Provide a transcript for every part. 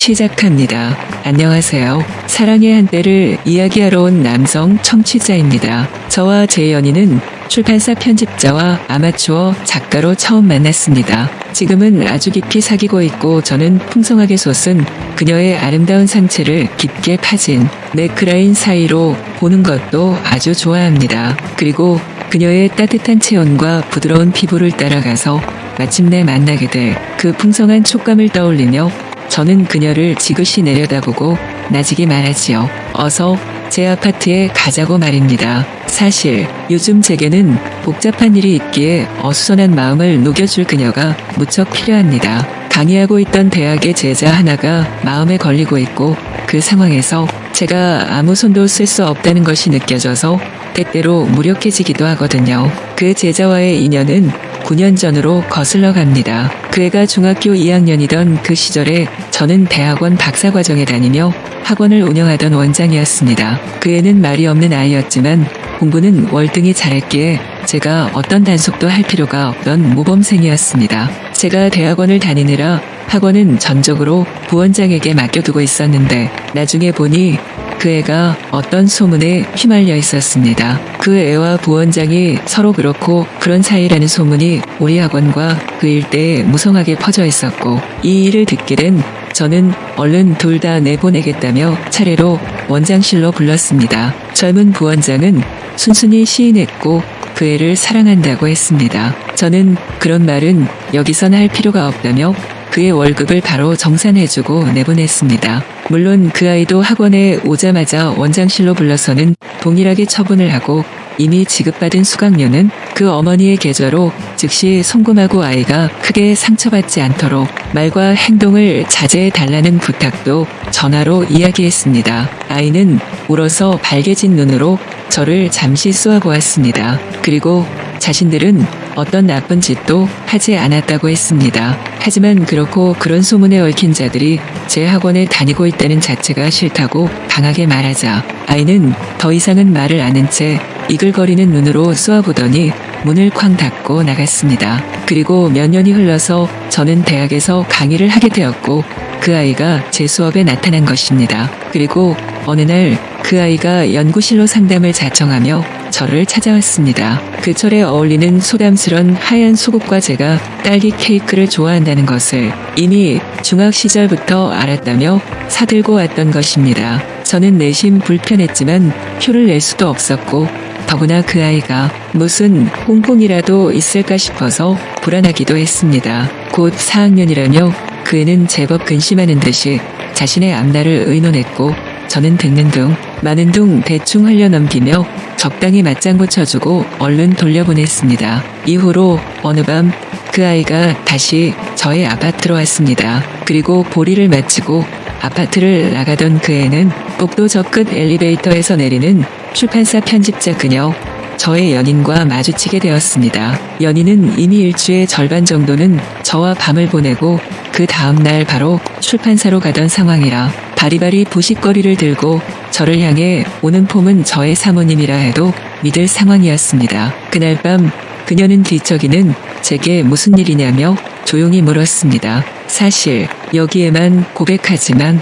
시작합니다. 안녕하세요. 사랑의 한때를 이야기하러 온 남성 청취자입니다. 저와 제 연인은 출판사 편집자와 아마추어 작가로 처음 만났습니다. 지금은 아주 깊이 사귀고 있고 저는 풍성하게 솟은 그녀의 아름다운 상체를 깊게 파진 네크라인 사이로 보는 것도 아주 좋아합니다. 그리고 그녀의 따뜻한 체온과 부드러운 피부를 따라가서 마침내 만나게 될 그 풍성한 촉감을 떠올리며 저는 그녀를 지그시 내려다보고 나지기 말하지요. 어서 제 아파트에 가자고 말입니다. 사실 요즘 제게는 복잡한 일이 있기에 어수선한 마음을 녹여줄 그녀가 무척 필요합니다. 강의하고 있던 대학의 제자 하나가 마음에 걸리고 있고 그 상황에서 제가 아무 손도 쓸 수 없다는 것이 느껴져서 때때로 무력해지기도 하거든요. 그 제자와의 인연은 9년 전으로 거슬러 갑니다. 그 애가 중학교 2학년이던 그 시절에 저는 대학원 박사과정에 다니며 학원을 운영하던 원장이었습니다. 그 애는 말이 없는 아이였지만 공부는 월등히 잘했기에 제가 어떤 단속도 할 필요가 없던 모범생이었습니다. 제가 대학원을 다니느라 학원은 전적으로 부원장에게 맡겨두고 있었는데 나중에 보니 그 애가 어떤 소문에 휘말려 있었습니다. 그 애와 부원장이 서로 그렇고 그런 사이라는 소문이 우리 학원과 그 일대에 무성하게 퍼져 있었고 이 일을 듣게 된 저는 얼른 둘 다 내보내겠다며 차례로 원장실로 불렀습니다. 젊은 부원장은 순순히 시인했고 그 애를 사랑한다고 했습니다. 저는 그런 말은 여기선 할 필요가 없다며 그의 월급을 바로 정산해주고 내보냈습니다. 물론 그 아이도 학원에 오자마자 원장실로 불러서는 동일하게 처분을 하고 이미 지급받은 수강료는 그 어머니의 계좌로 즉시 송금하고 아이가 크게 상처받지 않도록 말과 행동을 자제해 달라는 부탁도 전화로 이야기했습니다. 아이는 울어서 발개진 눈으로 저를 잠시 쏘아보았습니다. 그리고 자신들은 어떤 나쁜 짓도 하지 않았다고 했습니다. 하지만 그렇고 그런 소문에 얽힌 자들이 제 학원에 다니고 있다는 자체가 싫다고 강하게 말하자 아이는 더 이상은 말을 않은 채 이글거리는 눈으로 쏘아보더니 문을 쾅 닫고 나갔습니다. 그리고 몇 년이 흘러서 저는 대학에서 강의를 하게 되었고 그 아이가 제 수업에 나타난 것입니다. 그리고 어느 날 그 아이가 연구실로 상담을 자청하며 저를 찾아왔습니다. 그 철에 어울리는 소담스런 하얀 속옷과 제가 딸기 케이크를 좋아한다는 것을 이미 중학 시절부터 알았다며 사들고 왔던 것입니다. 저는 내심 불편했지만 표를 낼 수도 없었고 더구나 그 아이가 무슨 홍콩이라도 있을까 싶어서 불안하기도 했습니다. 곧 4학년이라며 그 애는 제법 근심하는 듯이 자신의 앞날을 의논했고 저는 듣는 둥 많은 둥 대충 흘려넘기며 적당히 맞장구 쳐주고 얼른 돌려보냈습니다. 이후로 어느 밤 그 아이가 다시 저의 아파트로 왔습니다. 그리고 보리를 마치고 아파트를 나가던 그 애는 복도 저 끝 엘리베이터에서 내리는 출판사 편집자 그녀 저의 연인과 마주치게 되었습니다. 연인은 이미 일주의 절반 정도는 저와 밤을 보내고 그 다음날 바로 출판사로 가던 상황이라 바리바리 부식거리를 들고 저를 향해 오는 폼은 저의 사모님이라 해도 믿을 상황이었습니다. 그날 밤 그녀는 뒤척이는 제게 무슨 일이냐며 조용히 물었습니다. 사실 여기에만 고백하지만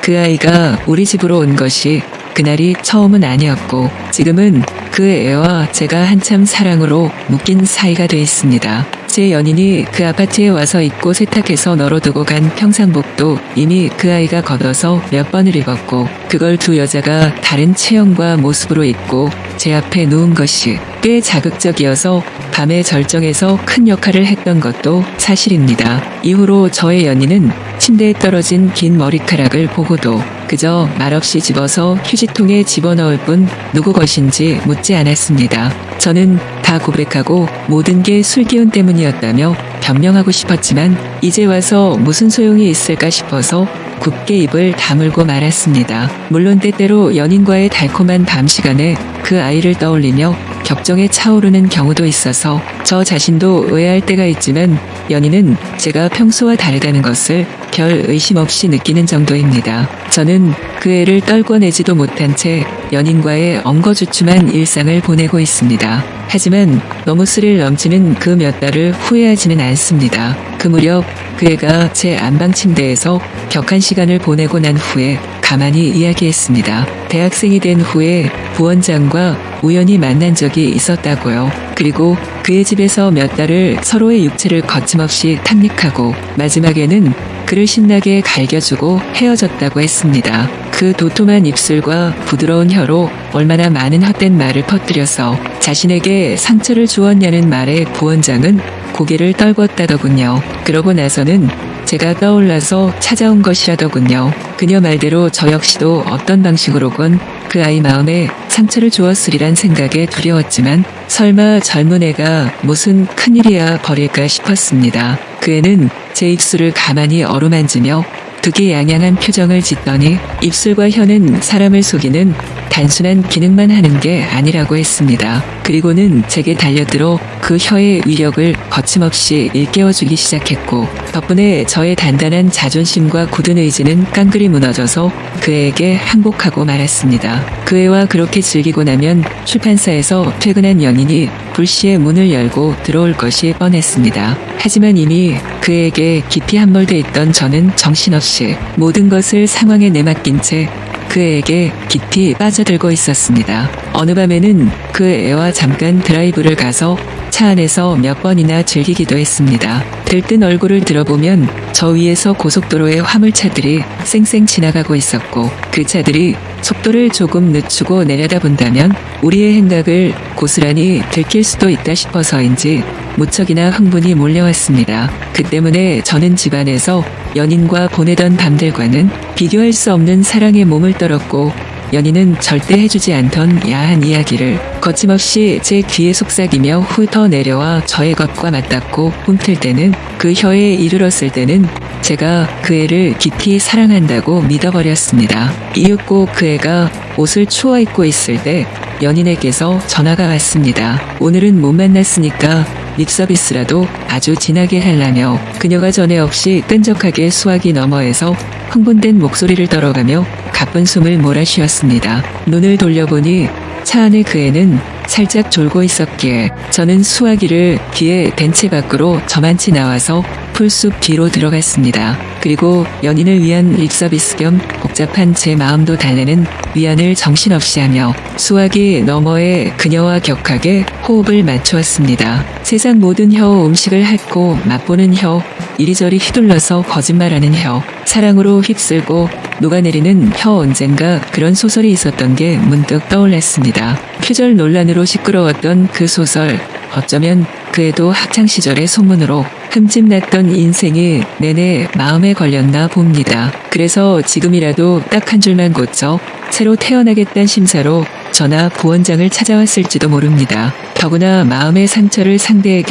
그 아이가 우리 집으로 온 것이 그날이 처음은 아니었고 지금은 그 애와 제가 한참 사랑으로 묶인 사이가 돼 있습니다. 제 연인이 그 아파트에 와서 입고 세탁해서 널어두고 간 평상복도 이미 그 아이가 걷어서 몇 번을 입었고 그걸 두 여자가 다른 체형과 모습으로 입고 제 앞에 누운 것이 꽤 자극적이어서 밤의 절정에서 큰 역할을 했던 것도 사실입니다. 이후로 저의 연인은 침대에 떨어진 긴 머리카락을 보고도 그저 말없이 집어서 휴지통에 집어넣을 뿐 누구 것인지 묻지 않았습니다. 저는 다 고백하고 모든 게 술기운 때문이었다며 변명하고 싶었지만 이제 와서 무슨 소용이 있을까 싶어서 굳게 입을 다물고 말았습니다. 물론 때때로 연인과의 달콤한 밤 시간에 그 아이를 떠올리며 격정에 차오르는 경우도 있어서 저 자신도 의아할 때가 있지만 연인은 제가 평소와 다르다는 것을 별 의심 없이 느끼는 정도입니다. 저는 그 애를 떨궈내지도 못한 채 연인과의 엉거주춤한 일상을 보내고 있습니다. 하지만 너무 스릴 넘치는 그 몇 달을 후회하지는 않습니다. 그 무렵 그 애가 제 안방 침대에서 격한 시간을 보내고 난 후에 가만히 이야기했습니다. 대학생이 된 후에 부원장과 우연히 만난 적이 있었다고요. 그리고 그의 집에서 몇 달을 서로의 육체를 거침없이 탐닉하고 마지막에는 그를 신나게 갈겨주고 헤어졌다고 했습니다. 그 도톰한 입술과 부드러운 혀로 얼마나 많은 헛된 말을 퍼뜨려서 자신에게 상처를 주었냐는 말에 부원장은 고개를 떨궜다더군요. 그러고 나서는 제가 떠올라서 찾아온 것이라더군요. 그녀 말대로 저 역시도 어떤 방식으로건 그 아이 마음에 상처를 주었으리란 생각에 두려웠지만 설마 젊은 애가 무슨 큰일이야 버릴까 싶었습니다. 그 애는 제 입술을 가만히 어루만지며 득이양양한 표정을 짓더니 입술과 혀는 사람을 속이는 단순한 기능만 하는 게 아니라고 했습니다. 그리고는 제게 달려들어 그 혀의 위력을 거침없이 일깨워주기 시작했고 덕분에 저의 단단한 자존심과 굳은 의지는 깡그리 무너져서 그에게 항복하고 말았습니다. 그 애와 그렇게 즐기고 나면 출판사에서 퇴근한 연인이 불시에 문을 열고 들어올 것이 뻔했습니다. 하지만 이미 그에게 깊이 함몰돼 있던 저는 정신없이 모든 것을 상황에 내맡긴 채 그에게 깊이 빠져들고 있었습니다. 어느 밤에는 그 애와 잠깐 드라이브를 가서 차 안에서 몇 번이나 즐기기도 했습니다. 들뜬 얼굴을 들어보면 저 위에서 고속도로의 화물차들이 쌩쌩 지나가고 있었고 그 차들이 속도를 조금 늦추고 내려다본다면 우리의 행각을 고스란히 들킬 수도 있다 싶어서인지 무척이나 흥분이 몰려왔습니다. 그 때문에 저는 집안에서 연인과 보내던 밤들과는 비교할 수 없는 사랑에 몸을 떨었고 연인은 절대 해주지 않던 야한 이야기를 거침없이 제 귀에 속삭이며 훑어 내려와 저의 것과 맞닿고 꿈틀 때는 그 혀에 이르렀을 때는 제가 그 애를 깊이 사랑한다고 믿어버렸습니다. 이윽고 그 애가 옷을 추워 입고 있을 때 연인에게서 전화가 왔습니다. 오늘은 못 만났으니까 립서비스라도 아주 진하게 하려며 그녀가 전에 없이 끈적하게 수화기 너머에서 흥분된 목소리를 떨어가며 가쁜 숨을 몰아쉬었습니다. 눈을 돌려보니 차 안에 그 애는 살짝 졸고 있었기에 저는 수화기를 귀에 댄 채 밖으로 저만치 나와서 풀숲 뒤로 들어갔습니다. 그리고 연인을 위한 립서비스 겸 복잡한 제 마음도 달래는 위안을 정신없이 하며 수화기 너머에 그녀와 격하게 호흡을 맞추었습니다. 세상 모든 혀 음식을 핥고 맛보는 혀, 이리저리 휘둘러서 거짓말하는 혀, 사랑으로 휩쓸고 녹아내리는 혀 언젠가 그런 소설이 있었던 게 문득 떠올랐습니다. 표절 논란으로 시끄러웠던 그 소설, 어쩌면 그에도 학창시절의 소문으로 흠집났던 인생이 내내 마음에 걸렸나 봅니다. 그래서 지금이라도 딱 한 줄만 고쳐 새로 태어나겠다는 심사로 전화 부원장을 찾아왔을지도 모릅니다. 더구나 마음의 상처를 상대에게